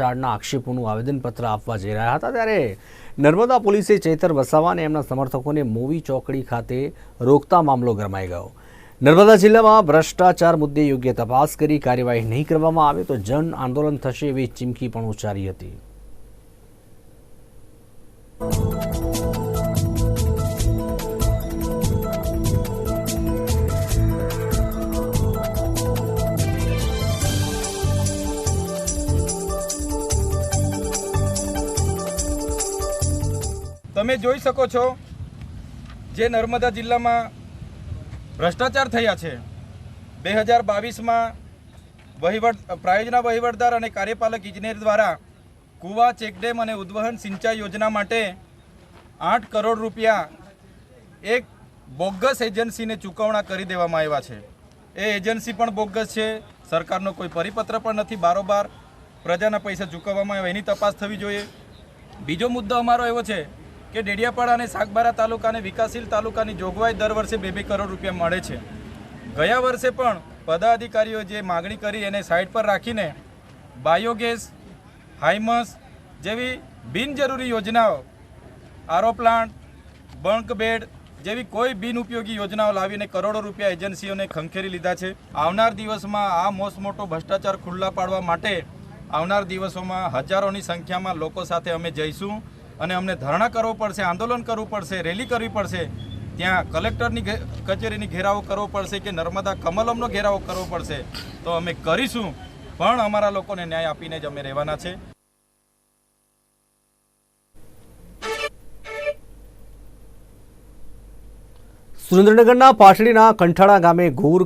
ભ્રષ્ટાચારના આક્ષેપોનું આવેદનપત્ર આપવા જઈ રહ્યા હતા ત્યારે નર્મદા પોલીસે ચેતર વસાવા અને એમના સમર્થકોને મોવી ચોકડી ખાતે રોકતા મામલો ગરમાઈ ગયો. નર્મદા જિલ્લામાં ભ્રષ્ટાચાર મુદ્દે યોગ્ય તપાસ કરી કાર્યવાહી નહીં કરવામાં આવે તો જન આંદોલન થશે એવી ચીમકી પણ ઉચ્ચારી હતી. તમે જોઈ શકો છો જે નર્મદા જિલ્લામાં ભ્રષ્ટાચાર થયા છે. બે હજાર બાવીસમાં વહીવટ, પ્રાયોજના વહીવટદાર અને કાર્યપાલક ઇજનેર દ્વારા કુવા, ચેકડેમ અને ઉદ્વહન સિંચાઈ યોજના માટે આઠ કરોડ રૂપિયા એક બોગસ એજન્સીને ચૂકવણા કરી દેવામાં આવ્યા છે. એ એજન્સી પણ બોગસ છે. સરકારનો કોઈ પરિપત્ર પણ નથી. બારોબાર પ્રજાના પૈસા ચૂકવવામાં આવ્યા. એની તપાસ થવી જોઈએ. બીજો મુદ્દો અમારો એવો છે કે ડેડિયાપાડા અને સાગબારા તાલુકાને વિકાસશીલ તાલુકાની જોગવાઈ દર વર્ષે બે બે કરોડ રૂપિયા મળે છે. ગયા વર્ષે પણ પદાધિકારીઓ જે માગણી કરી એને સાઈડ પર રાખીને બાયોગેસ હાઇમસ જેવી બિનજરૂરી યોજનાઓ, આરો પ્લાન્ટ, બંક બેડ જેવી કોઈ બિનઉપયોગી યોજનાઓ લાવીને કરોડો રૂપિયા એજન્સીઓને ખંખેરી લીધા છે. આવનાર દિવસમાં આ મોસમોટો ભ્રષ્ટાચાર ખુલ્લા પાડવા માટે આવનાર દિવસોમાં હજારોની સંખ્યામાં લોકો સાથે અમે જઈશું. અને અમને ધરણા કરવો પડશે, આંદોલન કરવું પડશે, રેલી કરવી પડશે, ત્યાં કલેક્ટરની કચેરીની ઘેરાવો કરવો પડશે કે નર્મદા કમલમનો ઘેરાવો કરવો પડશે, તો અમે કરીશું, પણ અમારા લોકોને ન્યાય આપીને જ અમે રહેવાના છે. સુરેન્દ્રનગરના પાટડીના કંઠાળા ગામે ઘોર